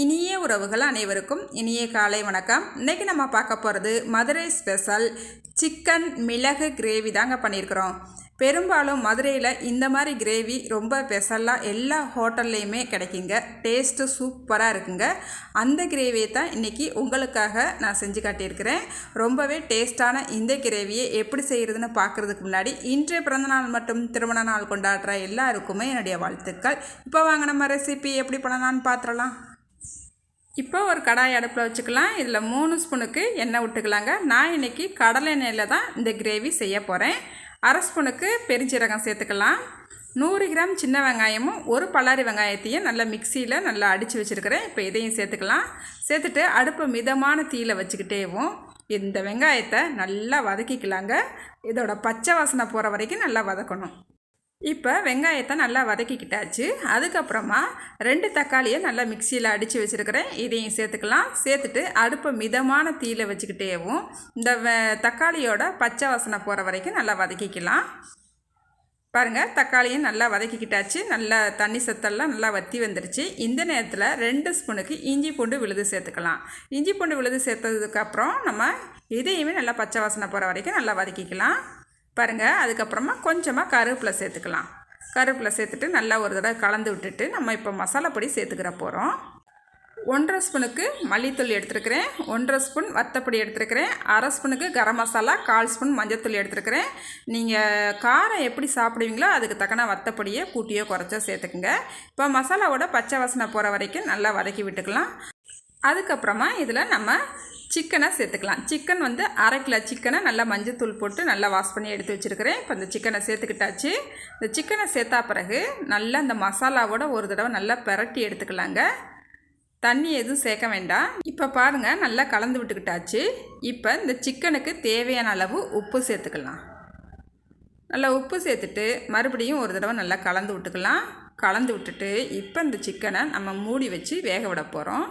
இனிய உறவுகள் அனைவருக்கும் இனிய காலை வணக்கம். இன்றைக்கி நம்ம பார்க்க போகிறது மதுரை ஸ்பெஷல் சிக்கன் மிளகு கிரேவி தாங்க பண்ணியிருக்கிறோம். பெரும்பாலும் மதுரையில் இந்த மாதிரி கிரேவி ரொம்ப ஸ்பெஷலாக எல்லா ஹோட்டல்லையுமே கிடைக்குங்க. டேஸ்ட்டு சூப்பராக இருக்குங்க. அந்த கிரேவியை தான் இன்றைக்கி உங்களுக்காக நான் செஞ்சு காட்டியிருக்கிறேன். ரொம்பவே டேஸ்ட்டான இந்த கிரேவியை எப்படி செய்கிறதுன்னு பார்க்குறதுக்கு முன்னாடி இன்றைய பிறந்தநாள் மற்றும் திருமண நாள் கொண்டாடுற எல்லாருக்குமே என்னுடைய வாழ்த்துக்கள். இப்போ வாங்க நம்ம ரெசிபி எப்படி பண்ணலான்னு பார்த்துடலாம். இப்போ ஒரு கடாய் அடுப்பில் வச்சுக்கலாம். இதில் மூணு ஸ்பூனுக்கு எண்ணெய் விட்டுக்கலாங்க. நான் இன்றைக்கி கடலை எண்ணெயில் தான் இந்த கிரேவி செய்ய போகிறேன். அரை ஸ்பூனுக்கு பெருஞ்சீரகம் சேர்த்துக்கலாம். நூறு கிராம் சின்ன வெங்காயமும் ஒரு பல்லாரி வெங்காயத்தையும் நல்லா மிக்சியில் நல்லா அடித்து வச்சுருக்கிறேன். இப்போ இதையும் சேர்த்துக்கலாம். சேர்த்துட்டு அடுப்பை மிதமான தீயில் வச்சுக்கிட்டேவும் இந்த வெங்காயத்தை நல்லா வதக்கிக்கலாங்க. இதோட பச்சை வாசனை போகிற வரைக்கும் நல்லா வதக்கணும். இப்போ வெங்காயத்தை நல்லா வதக்கிக்கிட்டாச்சு. அதுக்கப்புறமா ரெண்டு தக்காளியை நல்லா மிக்சியில் அடித்து வச்சுருக்கிறேன். இதையும் சேர்த்துக்கலாம். சேர்த்துட்டு அடுப்பை மிதமான தீயில் வச்சுக்கிட்டேவும் இந்த தக்காளியோட பச்சை வாசனை போகிற வரைக்கும் நல்லா வதக்கிக்கலாம். பாருங்கள் தக்காளியும் நல்லா வதக்கிக்கிட்டாச்சு. நல்லா தண்ணி சத்தெல்லாம் நல்லா வற்றி வந்துருச்சு. இந்த நேரத்தில் ரெண்டு ஸ்பூனுக்கு இஞ்சி பூண்டு விழுது சேர்த்துக்கலாம். இஞ்சி பூண்டு விழுது சேர்த்ததுக்கப்புறம் நம்ம இதையுமே நல்லா பச்சை வாசனை போகிற வரைக்கும் நல்லா வதக்கிக்கலாம். பாருங்கள் அதுக்கப்புறமா கொஞ்சமாக கருவேப்பிலை சேர்த்துக்கலாம். கருவேப்பிலை சேர்த்துட்டு நல்லா ஒரு தடவை கலந்து விட்டுட்டு நம்ம இப்போ மசாலா பொடி சேர்த்துக்கிற போகிறோம் ஒன்றரை ஸ்பூனுக்கு மல்லித்தூள் எடுத்துருக்கிறேன். ஒன்றரை ஸ்பூன் வத்தப்பொடி எடுத்துருக்கிறேன். அரை ஸ்பூனுக்கு கரம் மசாலா கால் ஸ்பூன் மஞ்சத்தூள் எடுத்துருக்கிறேன். நீங்கள் காரம் எப்படி சாப்பிடுவீங்களோ அதுக்கு தக்கன வத்தப்பொடியை கூட்டியோ குறைச்சோ சேர்த்துக்குங்க. இப்போ மசாலாவோட பச்சை வாசனை போகிற வரைக்கும் நல்லா வதக்கி விட்டுக்கலாம். அதுக்கப்புறமா இதில் நம்ம சிக்கனை சேர்த்துக்கலாம். சிக்கன் வந்து அரை கிலோ சிக்கனை நல்லா மஞ்சத்தூள் போட்டு நல்லா வாஷ் பண்ணி எடுத்து வச்சுருக்கிறேன். இப்போ இந்த சிக்கனை சேர்த்துக்கிட்டாச்சு. இந்த சிக்கனை சேர்த்தா பிறகு நல்லா அந்த மசாலாவோட ஒரு தடவை நல்லா பெரட்டி எடுத்துக்கலாங்க. தண்ணி எதுவும் சேர்க்க வேண்டாம். இப்போ பாருங்கள் நல்லா கலந்து விட்டுக்கிட்டாச்சு. இப்போ இந்த சிக்கனுக்கு தேவையான அளவு உப்பு சேர்த்துக்கலாம். நல்லா உப்பு சேர்த்துட்டு மறுபடியும் ஒரு தடவை நல்லா கலந்து விட்டுக்கலாம். கலந்து விட்டுட்டு இப்போ இந்த சிக்கனை நம்ம மூடி வச்சு வேக விட போகிறோம்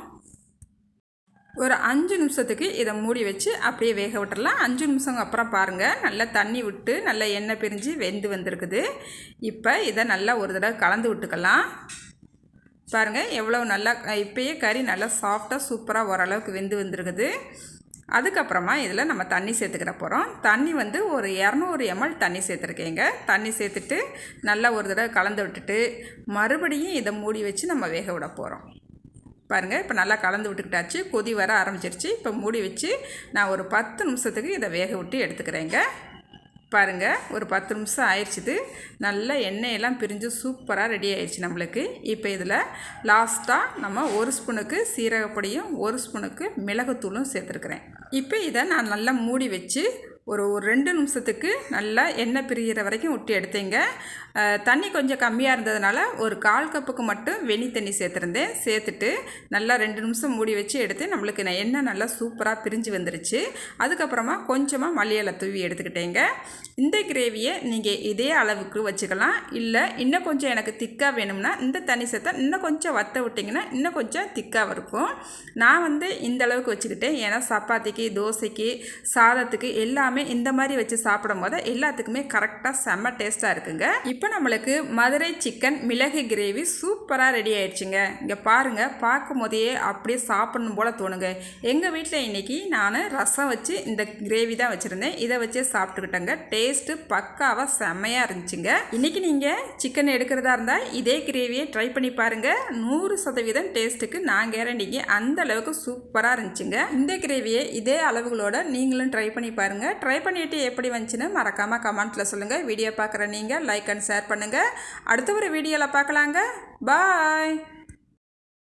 ஒரு அஞ்சு நிமிஷத்துக்கு இதை மூடி வச்சு அப்படியே வேக விட்டுடலாம் அஞ்சு நிமிஷம் அப்புறம் பாருங்கள் நல்லா தண்ணி விட்டு நல்லா எண்ணெய் பிரிஞ்சு வெந்து வந்திருக்குது. இப்போ இதை நல்லா ஒரு தடவை கலந்து விட்டுக்கலாம். பாருங்கள் எவ்வளோ நல்லா இப்போயே கறி நல்லா சாஃப்டாக சூப்பராக ஓரளவுக்கு வெந்து வந்திருக்குது. அதுக்கப்புறமா இதில் நம்ம தண்ணி சேர்த்துக்கிற போகிறோம். தண்ணி வந்து ஒரு இரநூறு எம்எல் தண்ணி சேர்த்துருக்கேங்க. தண்ணி சேர்த்துட்டு நல்லா ஒரு தடவை கலந்து விட்டுட்டு மறுபடியும் இதை மூடி வச்சு நம்ம வேக விட போகிறோம். பாருங்கள் இப்போ நல்லா கலந்து விட்டுக்கிட்டாச்சு. கொதி வர ஆரம்பிச்சிருச்சு. இப்போ மூடி வச்சு நான் ஒரு பத்து நிமிஷத்துக்கு இதை வேக விட்டு எடுத்துக்கிறேங்க. பாருங்கள் ஒரு பத்து நிமிஷம் ஆயிடுச்சுது. நல்லா எண்ணெயெல்லாம் பிரிஞ்சு சூப்பராக ரெடி ஆயிடுச்சு நம்மளுக்கு. இப்போ இதில் லாஸ்ட்டாக நம்ம ஒரு ஸ்பூனுக்கு சீரகப்பொடியும் ஒரு ஸ்பூனுக்கு மிளகுத்தூளும் சேர்த்துருக்குறேன். இப்போ இதை நான் நல்லா மூடி வச்சு ஒரு ஒரு ரெண்டு நிமிஷத்துக்கு நல்லா எண்ணெய் பிரிகிற வரைக்கும் விட்டு எடுத்தீங்க. தண்ணி கொஞ்சம் கம்மியாக இருந்ததுனால ஒரு கால் கப்புக்கு மட்டும் வெனி தண்ணி சேர்த்துருந்தேன். சேர்த்துட்டு நல்லா ரெண்டு நிமிஷம் மூடி வச்சு எடுத்து நம்மளுக்கு நான் எண்ணெய் நல்லா சூப்பராக பிரிஞ்சு வந்துருச்சு. அதுக்கப்புறமா கொஞ்சமாக மல்லியலை தூவி எடுத்துக்கிட்டேங்க. இந்த கிரேவியை நீங்கள் இதே அளவுக்கு வச்சுக்கலாம். இல்லை இன்னும் கொஞ்சம் எனக்கு திக்காக வேணும்னா இந்த தண்ணி சேர்த்தா இன்னும் கொஞ்சம் வத்த விட்டிங்கன்னா இன்னும் கொஞ்சம் திக்காக இருக்கும். நான் வந்து இந்த அளவுக்கு வச்சுக்கிட்டேன். ஏன்னா சப்பாத்திக்கு தோசைக்கு சாதத்துக்கு எல்லாமே இந்த மாதிரி வச்சு சாப்பிடும் போது எல்லாத்துக்குமே கரெக்டாக செம்ம டேஸ்ட்டாக இருக்குங்க. இப்போ நம்மளுக்கு மதுரை சிக்கன் மிளகு கிரேவி சூப்பராக ரெடி ஆயிடுச்சுங்க. இங்கே பாருங்கள் பார்க்கும் போதே அப்படியே சாப்பிடணும் போல் தோணுங்க. எங்கள் வீட்டில் இன்றைக்கி நான் ரசம் வச்சு இந்த கிரேவி தான் வச்சுருந்தேன். இதை வச்சே சாப்பிட்டுக்கிட்டேங்க. டேஸ்ட்டு பக்காவாக செம்மையாக இருந்துச்சுங்க. இன்றைக்கி நீங்கள் சிக்கன் எடுக்கிறதா இருந்தால் இதே கிரேவியை ட்ரை பண்ணி பாருங்கள் நூறு சதவீதம் டேஸ்ட்டுக்கு நான் கேரண்டிங்க அந்த அளவுக்கு சூப்பராக இருந்துச்சுங்க. இந்த கிரேவியை இதே அளவுகளோட நீங்களும் ட்ரை பண்ணி பாருங்கள் ட்ரை பண்ணிவிட்டு எப்படி வந்துச்சுன்னு மறக்காமல் கமெண்ட்டில் சொல்லுங்கள் வீடியோ பார்க்குற நீங்கள் லைக் அண்ட் ஷேர் பண்ணுங்கள் அடுத்த ஒரு வீடியோவில் பார்க்கலாங்க. பாய்